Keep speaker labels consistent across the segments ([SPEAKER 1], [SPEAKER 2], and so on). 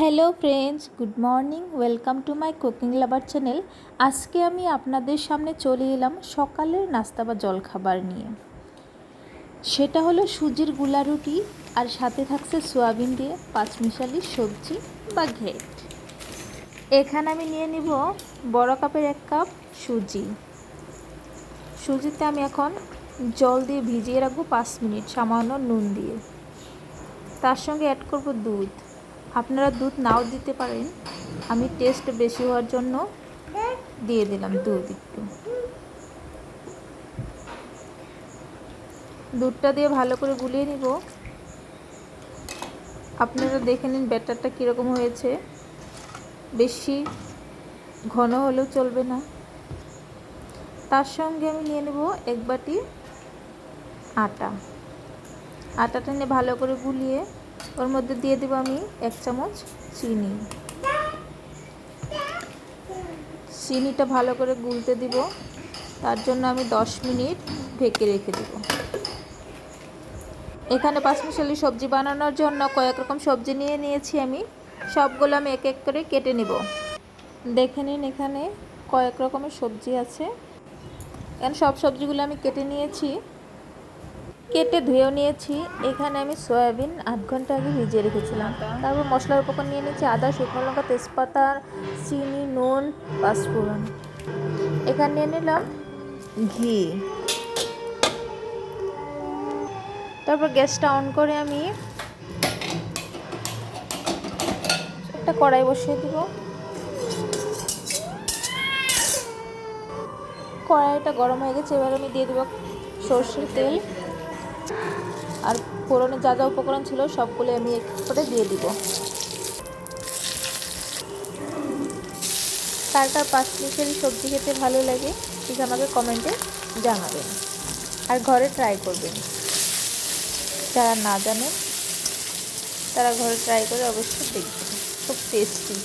[SPEAKER 1] Hello friends, good morning, welcome to my cooking lover channel. আজকে আমি আপনাদের সামনে চলে এলাম সকালের নাস্তা বা জলখাবার নিয়ে। সেটা হলো সুজিরগুলা রুটি আর সাথে থাকছে সোয়াবিন দিয়ে পাঁচমিশালি সবজি বা ঘেট। এখানে আমি নিয়ে নিব বড় কাপের এক কাপ সুজি। সুজিতে আমি এখন জল দিয়ে ভিজিয়ে রাখব পাঁচ মিনিট, সামান্য নুন দিয়ে। তার সঙ্গে অ্যাড করব দুধ। আপনারা দুধ নাও দিতে পারেন। আমি টেস্ট বেশি হওয়ার জন্য দিয়ে দিলাম দুধ একটু। দুধটা দিয়ে ভালো করে গুলিয়ে নিব। আপনারা দেখে নিন ব্যাটারটা কীরকম হয়েছে। বেশি ঘন হলেও চলবে না। তার সঙ্গে আমি নিয়ে নেব এক বাটি আটা। আটাটা নিয়ে ভালো করে গুলিয়ে ওর মধ্যে দিয়ে দেবো আমি এক চামচ চিনি। চিনিটা ভালো করে গুলতে দিব। তার জন্য আমি দশ মিনিট ঢেকে রেখে দেব। এখানে পাঁচমিশালি সবজি বানানোর জন্য কয়েক রকম সবজি নিয়ে নিয়েছি আমি। সবগুলো আমি এক এক করে কেটে নেব। দেখে নিন এখানে কয়েক রকমের সবজি আছে। এখানে সব সবজিগুলো আমি কেটে নিয়েছি। কেটে ধুয়েও নিয়েছি। এখানে আমি সয়াবিন আধ ঘণ্টা আগে ভিজিয়ে রেখেছিলাম। তারপর মশলার উপকরণ নিয়ে নিয়েছি আদা, শুকনো লঙ্কা, তেজপাতা, চিনি, নুন, পাঁচফোড়ন। এখানে নিয়ে নিলাম ঘি। তারপর গ্যাসটা অন করে আমি একটা কড়াই বসিয়ে দিব। কড়াইটা গরম হয়ে গেছে, এবার আমি দিয়ে দেবো সর্ষের তেল। আর ফোড়নে যা যা উপকরণ ছিল সবগুলো আমি এক করে দিয়ে দিব। কার কার পাঁচ মিনিটের সবজি খেতে ভালো লাগে ঠিক আমাকে কমেন্টে জানাবেন। আর ঘরে ট্রাই করবেন। যারা না জানেন, তারা ঘরে ট্রাই করে অবশ্যই দেখবেন। খুব টেস্টি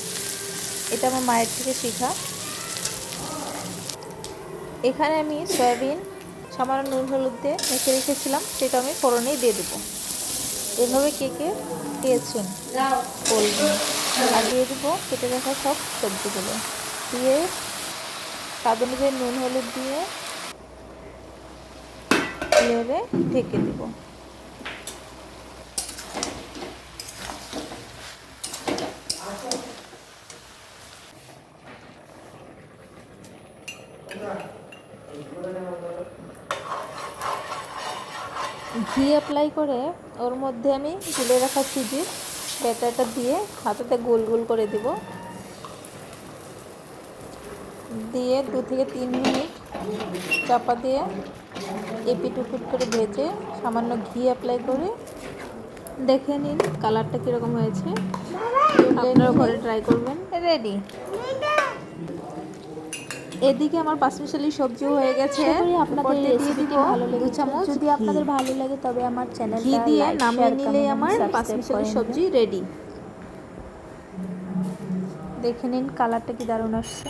[SPEAKER 1] এটা আমার মায়ের থেকে শেখা। এখানে আমি সয়াবিন সামান্য নুন, হলুদ দিয়ে মেখে রেখেছিলাম, সেটা আমি ফোড়নেই দিয়ে দেবো। এভাবে কে কে খেয়েছেন আর দিয়ে দেবো কেটে রাখা সব সবজিগুলো। দিয়ে স্বাদ অনুযায়ী নুন, হলুদ দিয়ে এভাবে ঢেকে দেবো। ঘি অ্যাপ্লাই করে ওর মধ্যে আমি গুলে রাখা সুজির ব্যাটারটা দিয়ে হাতাতে গোল গোল করে দেব। দিয়ে দু থেকে তিন মিনিট চাপা দিয়ে এপিট উপিট করে ভেজে সামান্য ঘি অ্যাপ্লাই করে দেখে নিন কালারটা কীরকম হয়েছে। আপনারা ঘরে ট্রাই করবেন। রেডি এদিকে আমার পাঁচমিশালি সবজিও হয়ে গেছে।
[SPEAKER 2] আপনাদের
[SPEAKER 1] দিয়ে দিব
[SPEAKER 2] ভালো
[SPEAKER 1] দু চামচ
[SPEAKER 2] যদি আপনাদের ভালো লাগে তবে আমার চ্যানেলটা
[SPEAKER 1] ঘি দিয়ে নামিয়ে
[SPEAKER 2] নিলে
[SPEAKER 1] নিলেই আমার পাঁচমিশালি সবজি রেডি দেখে নিন কালারটা কি দারুণ আসছে।